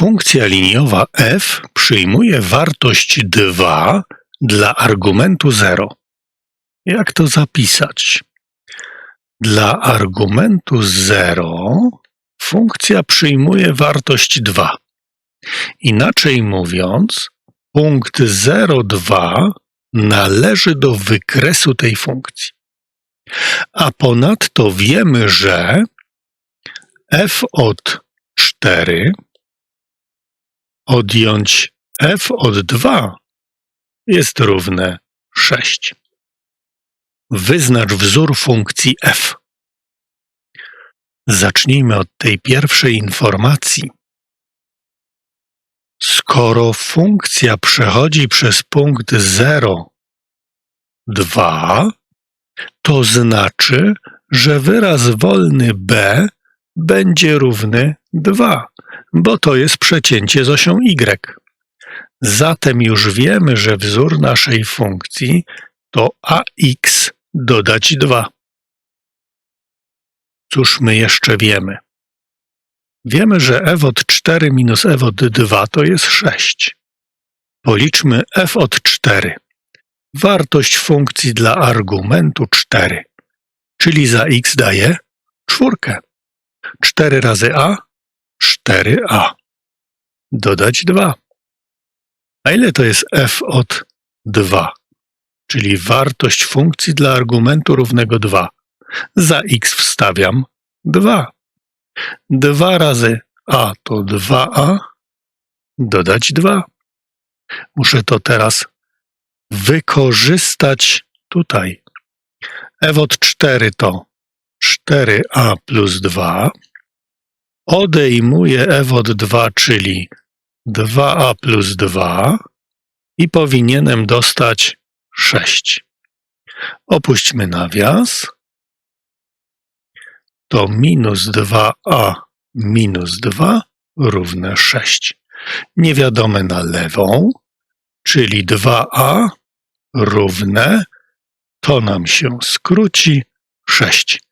Funkcja liniowa f przyjmuje wartość 2 dla argumentu 0. Jak to zapisać? Dla argumentu 0 funkcja przyjmuje wartość 2. Inaczej mówiąc, punkt 0,2 należy do wykresu tej funkcji. A ponadto wiemy, że f od 4 odjąć f od 2 jest równe 6. Wyznacz wzór funkcji f. Zacznijmy od tej pierwszej informacji. Skoro funkcja przechodzi przez punkt 0, 2, to znaczy, że wyraz wolny b będzie równy 2, bo to jest przecięcie z osią y. Zatem już wiemy, że wzór naszej funkcji to ax dodać 2. Cóż my jeszcze wiemy? Wiemy, że f od 4 minus f od 2 to jest 6. Policzmy f od 4. Wartość funkcji dla argumentu 4, czyli za x daje czwórkę. 4 razy a 4a. Dodać 2. A ile to jest f od 2? Czyli wartość funkcji dla argumentu równego 2. Za x wstawiam 2. 2 razy a to 2a. Dodać 2. Muszę to teraz wykorzystać tutaj. f od 4 to 4a plus 2 odejmuję f od 2, czyli 2a plus 2 i powinienem dostać 6. Opuśćmy nawias. To minus 2a minus 2 równe 6. Niewiadome na lewą, czyli 2a równe, to nam się skróci 6.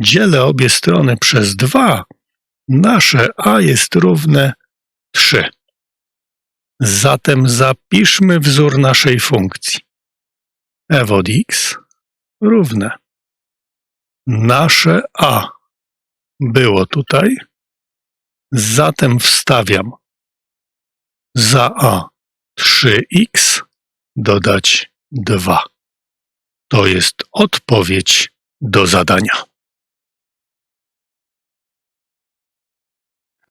Dzielę obie strony przez 2 Nasze a jest równe 3. Zatem zapiszmy wzór naszej funkcji. f od x równe. Nasze a było tutaj, zatem wstawiam za a 3x dodać 2. To jest odpowiedź do zadania.